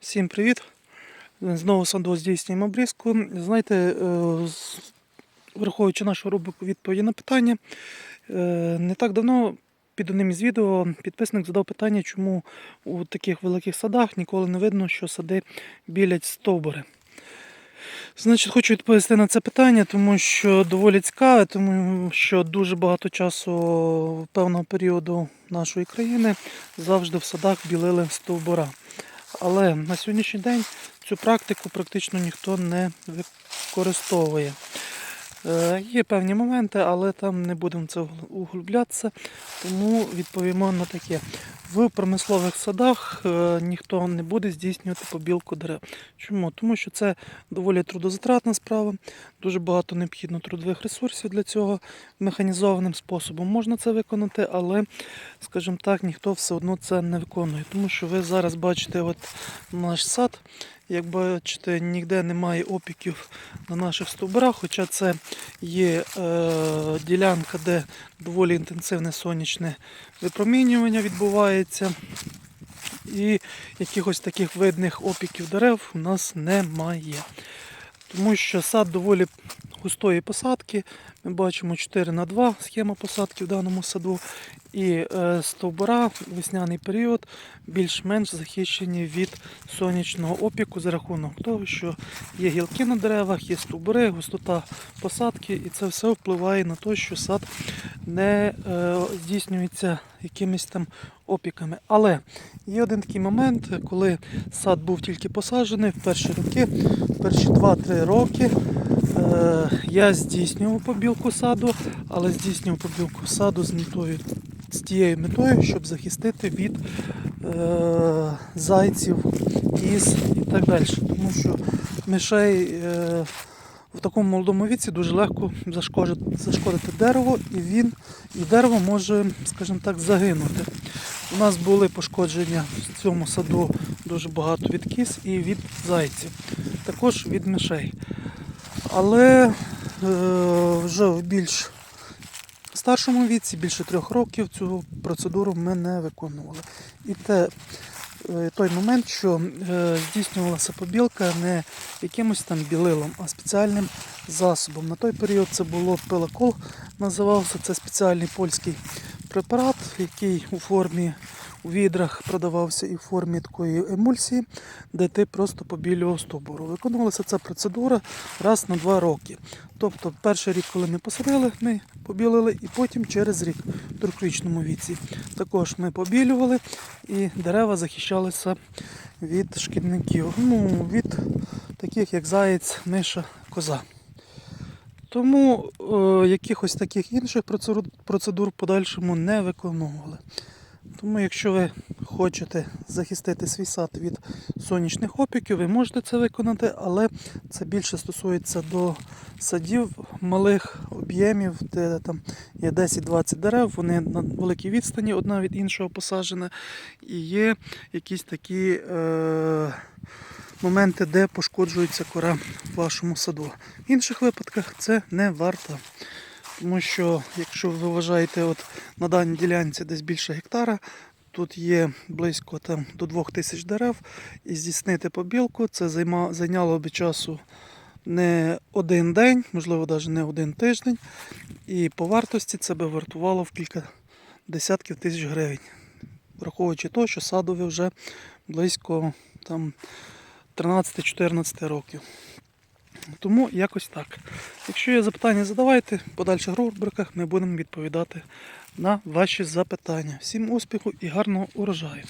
Всім привіт! Знову Сандо здійснюємо обрізку. Знаєте, е, враховуючи нашу рубрику відповіді на питання, е, не так давно під одним із відео підписник задав питання, чому у таких великих садах ніколи не видно, що сади білять стовбури. Значить, хочу відповісти на це питання, тому що доволі цікаве, тому що дуже багато часу певного періоду нашої країни завжди в садах білили стовбура. Але на сьогоднішній день цю практику практично ніхто не використовує. Е, Є певні моменти, але там не будемо це углублятися, тому відповімо на таке. В промислових садах е, ніхто не буде здійснювати побілку дерев. Чому? Тому що це доволі трудозатратна справа, дуже багато необхідно трудових ресурсів для цього. Механізованим способом можна це виконати, але, скажімо так, ніхто все одно це не виконує. Тому що ви зараз бачите от наш сад. Як бачите, ніде немає опіків на наших стовбурах, хоча це є е, ділянка, де доволі інтенсивне сонячне випромінювання відбувається. І якихось таких видних опіків дерев у нас немає. Тому що сад доволі густої посадки. Ми бачимо 4 на 2 схема посадки в даному саду. І е, стовбура весняний період більш-менш захищені від сонячного опіку за рахунок того, що є гілки на деревах, є стовбури, густота посадки, і це все впливає на те, що сад не е, здійснюється якимись там опіками. Але є один такий момент, коли сад був тільки посаджений в перші роки, перші 2-3 роки. Е, я здійснював побілку саду, але здійснював побілку саду з метою з тією метою, щоб захистити від е, зайців, кіз і так далі. Тому що мишей е, в такому молодому віці дуже легко зашкодити, зашкодити дерево, і він і дерево може, скажімо так, загинути. У нас були пошкодження в цьому саду дуже багато від кіз і від зайців, також від мишей. Але е, вже в більш старшому віці, більше трьох років, цю процедуру ми не виконували. І те, е, той момент, що е, здійснювалася побілка не якимось там білилом, а спеціальним засобом. На той період це було пилакол, називався це спеціальний польський препарат, який у формі у відрах продавався і в формі такої емульсії, де ти просто побілював стовбуру. Виконувалася ця процедура раз на два роки. Тобто перший рік, коли ми посадили, ми побілили, і потім через рік в трьохрічному віці також ми побілювали, і дерева захищалися від шкідників. Ну, від таких як заєць, миша, коза. Тому е, якихось таких інших процедур, в подальшому не виконували. Тому, якщо ви хочете захистити свій сад від сонячних опіків, ви можете це виконати, але це більше стосується до садів малих об'ємів, де там є 10-20 дерев, вони на великій відстані одна від іншого посаджена, і є якісь такі. Е- моменти, де пошкоджується кора в вашому саду. В інших випадках це не варто. Тому що, якщо ви вважаєте, от на даній ділянці десь більше гектара, тут є близько там, до 2000 дерев, і здійснити побілку, це займа, зайняло би часу не один день, можливо, навіть не один тиждень. І по вартості це би вартувало в кілька десятків тисяч гривень. Враховуючи те, що садові вже близько там 13-14 років. Тому якось так. Якщо є запитання, задавайте. В подальших рубриках ми будемо відповідати на ваші запитання. Всім успіху і гарного урожаю!